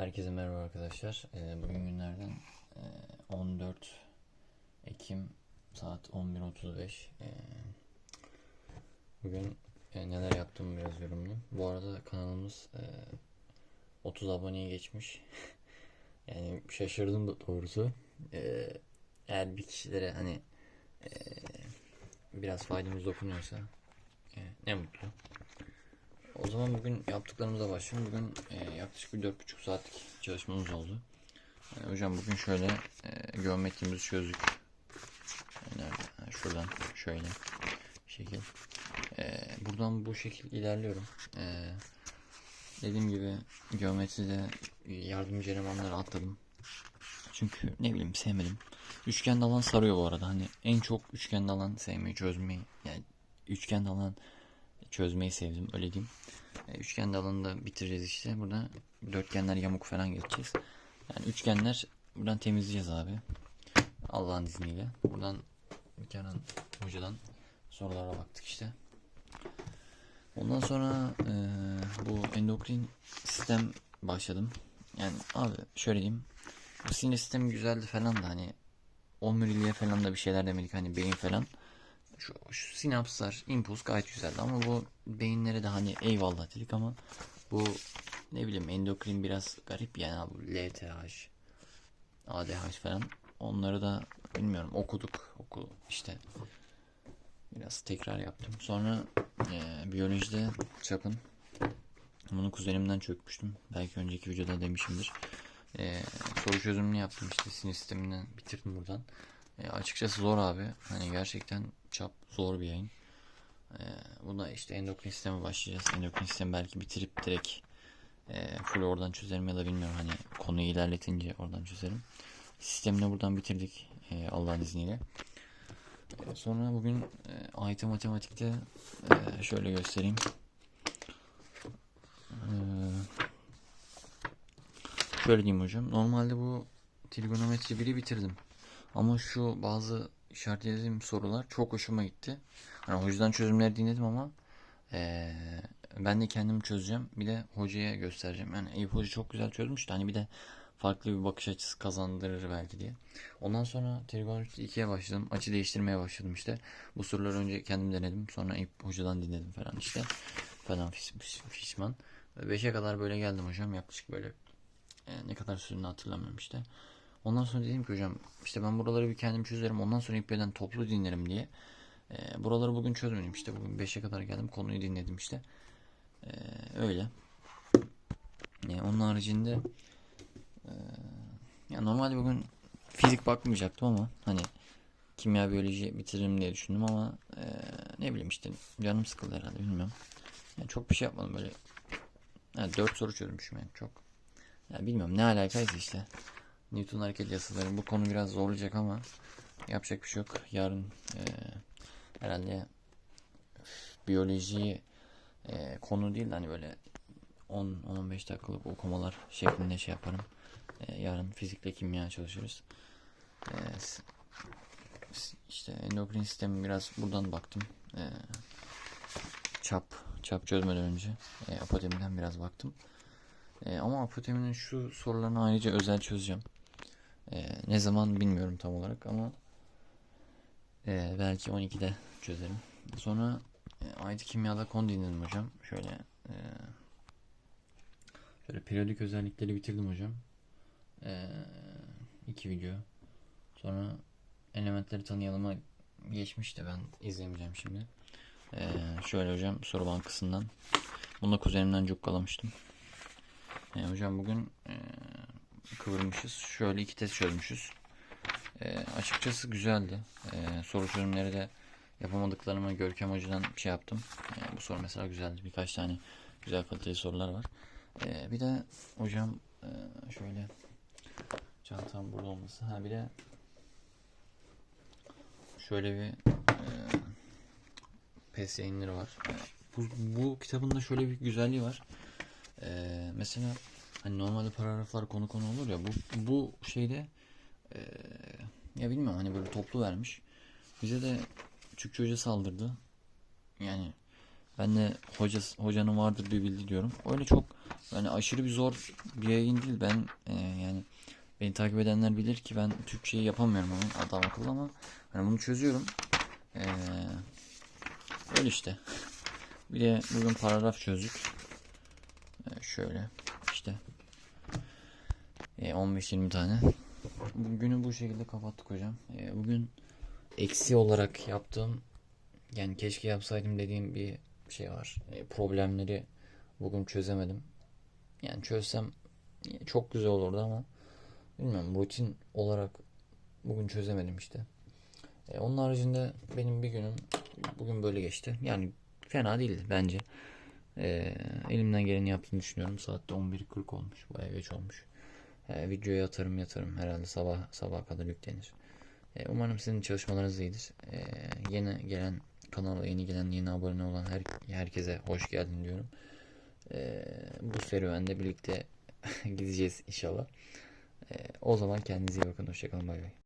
Herkese merhaba arkadaşlar. Ee, Bugün günlerden e, 14 Ekim saat 11.35. Ee, Bugün e, neler yaptığımı biraz yorumlayayım. Bu arada kanalımız e, 30 aboneye geçmiş. Yani şaşırdım da doğrusu. Ee, Eğer bir kişilere hani e, biraz faydamız dokunuyorsa e, ne mutlu. O zaman bugün yaptıklarımıza başlayalım. Bugün e, yaklaşık bir 4,5 saatlik çalışmamız oldu. E, hocam bugün şöyle e, geometrimizi çözdük. Nerede? Ha, şuradan şöyle şekil. E, buradan bu şekil ilerliyorum. E, dediğim gibi geometride yardımcı elemanları atladım. Çünkü ne bileyim sevmedim. Üçgende alan sarıyor bu arada. Hani en çok üçgende alan sevmeyi çözmeyi yani üçgende alan çözmeyi sevdim öyle diyeyim. E, üçgen alanında bitireceğiz işte. Burada dörtgenler yamuk falan geçeceğiz. Yani üçgenler buradan temizleyeceğiz abi. Allah'ın izniyle. Buradan Kenan hocadan sorulara baktık işte. Ondan sonra e, bu endokrin sistem başladım. Yani abi şöyle diyeyim. Bu sinir sistemi güzeldi falan da hani omuriliğe falan da bir şeyler demedik hani beyin falan şu, şu sinapslar, impuls gayet güzeldi ama bu beyinlere de hani eyvallah dedik ama bu ne bileyim endokrin biraz garip yani bu LTH, ADH falan onları da bilmiyorum okuduk oku işte biraz tekrar yaptım. Sonra e, biyolojide çapın bunu kuzenimden çökmüştüm. Belki önceki videoda demişimdir. E, soru çözümünü yaptım işte sinir sisteminden bitirdim buradan. E, açıkçası zor abi. Hani gerçekten çap zor bir yayın. E, buna işte endokrin sisteme başlayacağız. Endokrin sistemi belki bitirip direkt e, full oradan çözerim ya da bilmiyorum hani konuyu ilerletince oradan çözerim. Sistemini buradan bitirdik e, Allah'ın izniyle. E, sonra bugün e, AYT matematikte e, şöyle göstereyim. E, şöyle diyeyim hocam. Normalde bu trigonometri biri bitirdim. Ama şu bazı işaretlediğim sorular çok hoşuma gitti. Hani hocadan çözümleri dinledim ama eee, ben de kendim çözeceğim. Bir de hocaya göstereceğim. Yani Eyüp Hoca çok güzel çözmüş de hani bir de farklı bir bakış açısı kazandırır belki diye. Ondan sonra trigonometri 2'ye başladım. Açı değiştirmeye başladım işte. Bu soruları önce kendim denedim. Sonra Eyüp Hoca'dan dinledim falan işte. Falan fiş, fiş, fişman. 5'e kadar böyle geldim hocam. Yaklaşık böyle e, ne kadar sürdüğünü hatırlamıyorum işte. Ondan sonra dedim ki hocam işte ben buraları bir kendim çözerim. Ondan sonra İpbe'den toplu dinlerim diye. E, buraları bugün çözmedim işte. Bugün 5'e kadar geldim. Konuyu dinledim işte. E, öyle. E, onun haricinde e, ya normalde bugün fizik bakmayacaktım ama hani kimya biyoloji bitiririm diye düşündüm ama e, ne bileyim işte canım sıkıldı herhalde bilmiyorum. Yani çok bir şey yapmadım böyle. Yani 4 soru çözmüşüm yani çok. Ya bilmiyorum ne alakaysa işte. Newton hareket yasaları bu konu biraz zorlayacak ama yapacak bir şey yok. Yarın e, herhalde biyolojiyi e, konu değil de hani böyle 10-15 dakikalık okumalar şeklinde şey yaparım. E, yarın fizikle kimya çalışırız. E, işte endokrin sistemi biraz buradan baktım. E, çap çap çözmeden önce e, apotemiden biraz baktım. E, ama apoteminin şu sorularını ayrıca özel çözeceğim. Ee, ne zaman bilmiyorum tam olarak ama e, belki 12'de çözerim. Sonra e, IT kimyada konu dinledim hocam. Şöyle e, şöyle periyodik özellikleri bitirdim hocam. E, iki video. Sonra elementleri tanıyalıma geçmişti ben izlemeyeceğim şimdi. E, şöyle hocam soru bankasından. Bunu da kuzenimden cukkalamıştım. E, hocam bugün e, kıvırmışız. Şöyle iki test çözmüşüz. Ee, açıkçası güzeldi. Ee, soru çözümleri de yapamadıklarımı Görkem Hoca'dan şey yaptım. Ee, bu soru mesela güzeldi. Birkaç tane güzel kaliteli sorular var. Ee, bir de hocam e, şöyle çantam burada olması. Ha bir de şöyle bir e, pes yayınları var. Bu, bu kitabın da şöyle bir güzelliği var. Ee, mesela Hani normalde paragraflar konu konu olur ya bu bu şeyde eee, ya bilmiyorum hani böyle toplu vermiş. Bize de Türkçe hoca saldırdı. Yani ben de hoca hocanın vardır bir bildi diyorum. Öyle çok Yani aşırı bir zor bir yayın değil. Ben e, yani beni takip edenler bilir ki ben Türkçeyi yapamıyorum ama adam akıllı ama hani bunu çözüyorum. E, öyle işte. Bir de bugün paragraf çözdük. E, şöyle işte e, 15-20 tane. Bugünü bu şekilde kapattık hocam. E, bugün eksi olarak yaptığım yani keşke yapsaydım dediğim bir şey var. E, problemleri bugün çözemedim. Yani çözsem çok güzel olurdu ama bilmiyorum rutin olarak bugün çözemedim işte. E, onun haricinde benim bir günüm bugün böyle geçti. Yani fena değildi bence. E, elimden geleni yaptığını düşünüyorum. Saatte 11.40 olmuş. Bayağı geç olmuş. E, videoyu atarım yatarım. Herhalde sabah sabaha kadar yüklenir. E, umarım sizin çalışmalarınız iyidir. E, yeni gelen kanala yeni gelen yeni abone olan her, herkese hoş geldin diyorum. Bu serüvende birlikte gideceğiz inşallah. O zaman kendinize iyi bakın. Hoşçakalın. Bay bay.